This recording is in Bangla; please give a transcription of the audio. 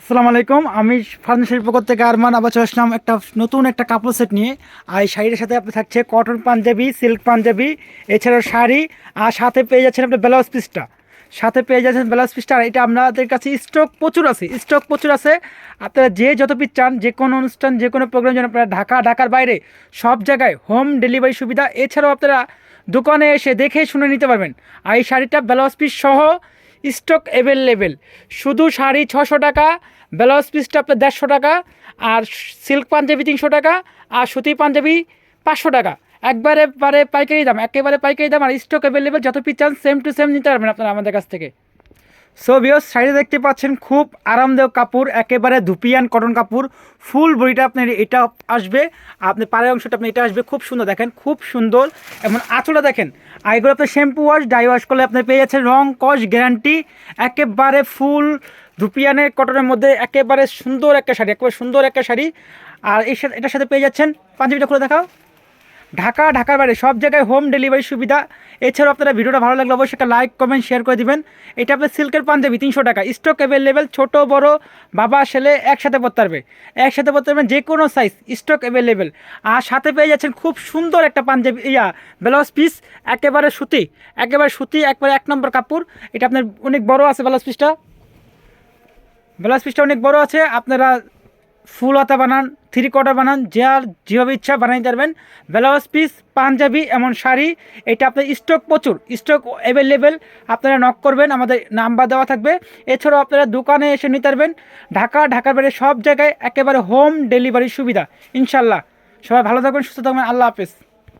আসসালামু আলাইকুম। আমি ফার্নিচার পক্ষ থেকে আরমান আবার চলে আসলাম একটা নতুন একটা কাপড় সেট নিয়ে। আর এই শাড়ির সাথে আপনি থাকছে কটন পাঞ্জাবি সিল্ক পাঞ্জাবি, এছাড়াও শাড়ি। আর সাথে পেয়ে যাচ্ছেন আপনার ব্লাউজ পিসটা সাথে পেয়ে যাচ্ছেন ব্লাউজ পিসটা আর এটা আপনাদের কাছে স্টক প্রচুর আছে স্টক প্রচুর আছে। আপনারা যে যত পিস চান, যে কোনো অনুষ্ঠান, যে কোনো প্রোগ্রাম যেন আপনারা ঢাকা, ঢাকার বাইরে, সব জায়গায় হোম ডেলিভারি সুবিধা। এছাড়াও আপনারা দোকানে এসে দেখে শুনে নিতে পারবেন। আর এই শাড়িটা ব্লাউজ পিস সহ স্টক অ্যাভেলেবেল শুধু শাড়ি ছশো টাকা, ব্লাউজ পিসটা আপনার দেড়শো টাকা, আর সিল্ক পাঞ্জাবি তিনশো টাকা, আর সুতি পাঞ্জাবি পাঁচশো টাকা। একবারে, পারে পাইকারি দাম, একেবারে পাইকারি দাম, আর স্টক অ্যাভেলেবেল যত পিস চান সেম টু সেম নিতে পারবেন আপনারা আমাদের কাছ থেকে। সো বিয়স শাড়ি দেখতে পাচ্ছেন খুব আরামদায়ক কাপড়, একেবারে ধুপিয়ান কটন কাপড় ফুল বডিটা আপনার এটা আসবে, আপনি পাড়ের অংশটা আপনি এটা আসবে, খুব সুন্দর দেখেন, খুব সুন্দর। এবং আঁচলটা দেখেন আর আপনার শ্যাম্পু ওয়াশ ডাই ওয়াশ করলে আপনি পেয়ে যাচ্ছেন রং, কস গ্যারান্টি একেবারে ফুল ধুপিয়ানের কটনের মধ্যে একেবারে সুন্দর একটা শাড়ি, একেবারে সুন্দর একটা শাড়ি। আর এর সাথে, এটার সাথে পেয়ে যাচ্ছেন, পাঞ্জাবিটা খুলে দেখাও। ঢাকা, ঢাকার বাইরে সব জায়গায় হোম ডেলিভারি সুবিধা। এছাড়াও আপনারা ভিডিওটা ভালো লাগলে অবশ্যই একটা লাইক কমেন্ট শেয়ার করে দিবেন। এটা আপনার সিল্কের পাঞ্জাবি, তিনশো টাকা। স্টক অ্যাভেলেবেল ছোট, বড়, বাবা, ছেলে একসাথে পরতে পারবে। একসাথে পরতে পারবেন যে কোনো সাইজ স্টক অ্যাভেলেবেল আর সাথে পেয়ে যাচ্ছেন খুব সুন্দর একটা পাঞ্জাবি, ইয়া ব্লাউজ পিস একেবারে সুতি। একেবারে সুতি, একবারে এক নম্বর কাপড়। এটা আপনার অনেক বড় আছে ব্লাউজ পিসটা ব্লাউজ পিসটা অনেক বড় আছে। আপনারা ফুল হাতা বানান থ্রি কোয়ার্টার বানান যার যেভাবে ইচ্ছা বানাই দেবেন ব্লাউজ পিস পাঞ্জাবি, এমন শাড়ি, এটা আপনার স্টক প্রচুর স্টক অ্যাভেলেবেল আপনারা নক করবেন, আমাদের নাম্বার দেওয়া থাকবে। এছাড়াও আপনারা দোকানে এসে নিতে পারবেন। ঢাকা, ঢাকার বাইরে সব জায়গায় একেবারে হোম ডেলিভারি সুবিধা ইনশাল্লাহ সবাই ভালো থাকবেন, সুস্থ থাকবেন, আল্লাহ হাফেজ।